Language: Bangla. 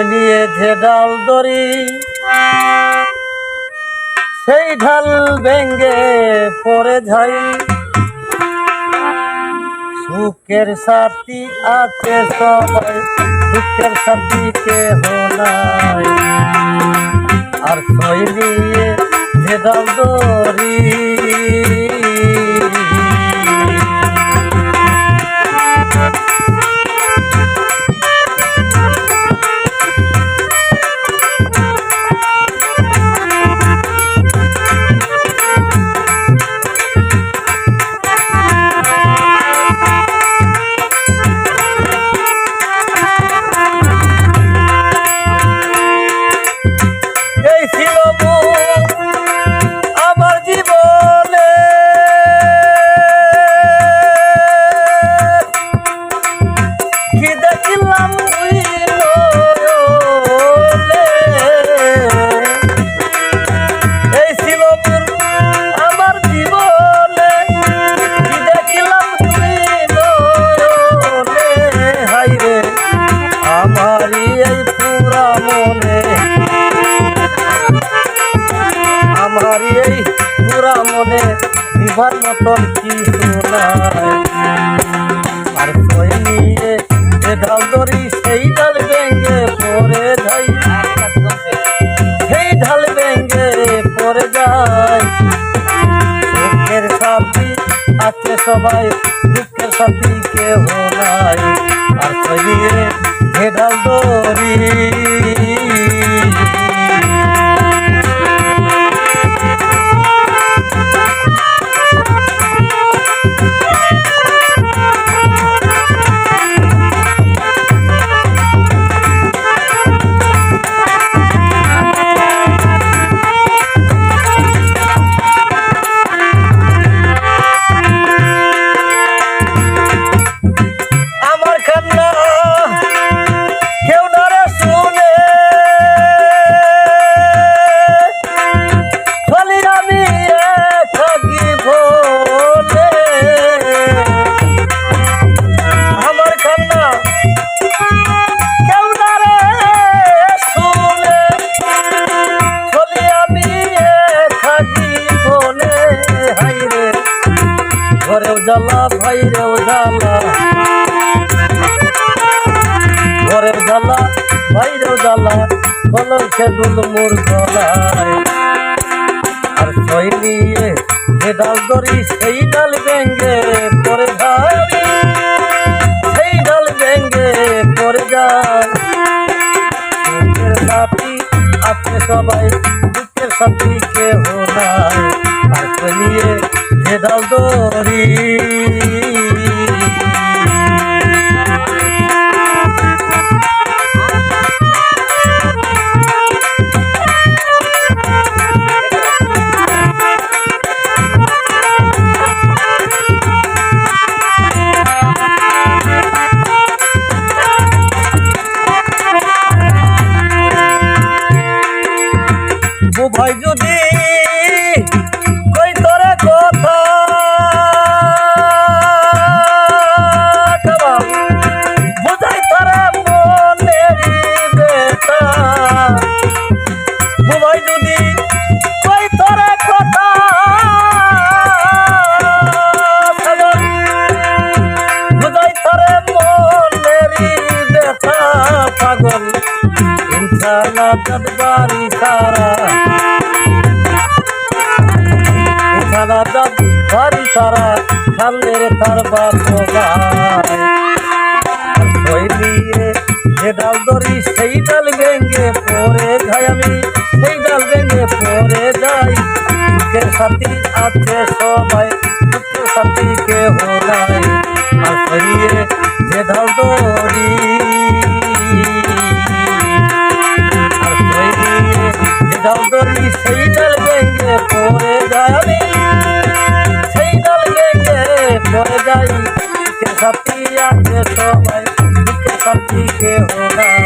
নিয়ে যে ডাল দড়ি, সেই ঢাল ভেঙ্গে পড়ে যাই সুখের সাথী আছে সবাই, সুখের সাথী নাই। আর নিয়ে যে ডাল দড়ি। বিভার মতন কিছু নাই আর কই নিয়ে ধরি সেই ডাল ভেঙ্গে পড়ে যাই সেই ঢাল ভেঙ্গে পড়ে যায়। দুঃখের সাথী আছে সবাই, দুঃখের সাথী কেহ নাই। আর কই নিয়ে ঘরেও জ্বালা, ভাইরেও জ্বালা। ঘরের জ্বালা বাইরেও জ্বালা কলর খেদুল মোর গলায়। আর ছয় নিয়ে যে ডাল সেই ডাল ভেঙ্গে পরে যায়। সেই ডাল ভেঙ্গে পরে যায়। সাথী আছে সবাই দুঃখের সাথী কেহ নাই। আর নিয়ে যে ডাল ধরি ও ভাই যদি ইনশাআল্লাহ তদবারি সারা ইনশাআল্লাহ তদবারি সারা সামনে রে তার বাপ ওই দিয়ে যে ডাল ধরি, সেই ডাল ভেঙ্গে পরে যাই আমি। সেই ডাল ভেঙ্গে পরে যাই দুঃখের সাথী আছে সবাই দুঃখের সাথী সাথী আছে সবাই দুঃখের সাথী কেহ নাই?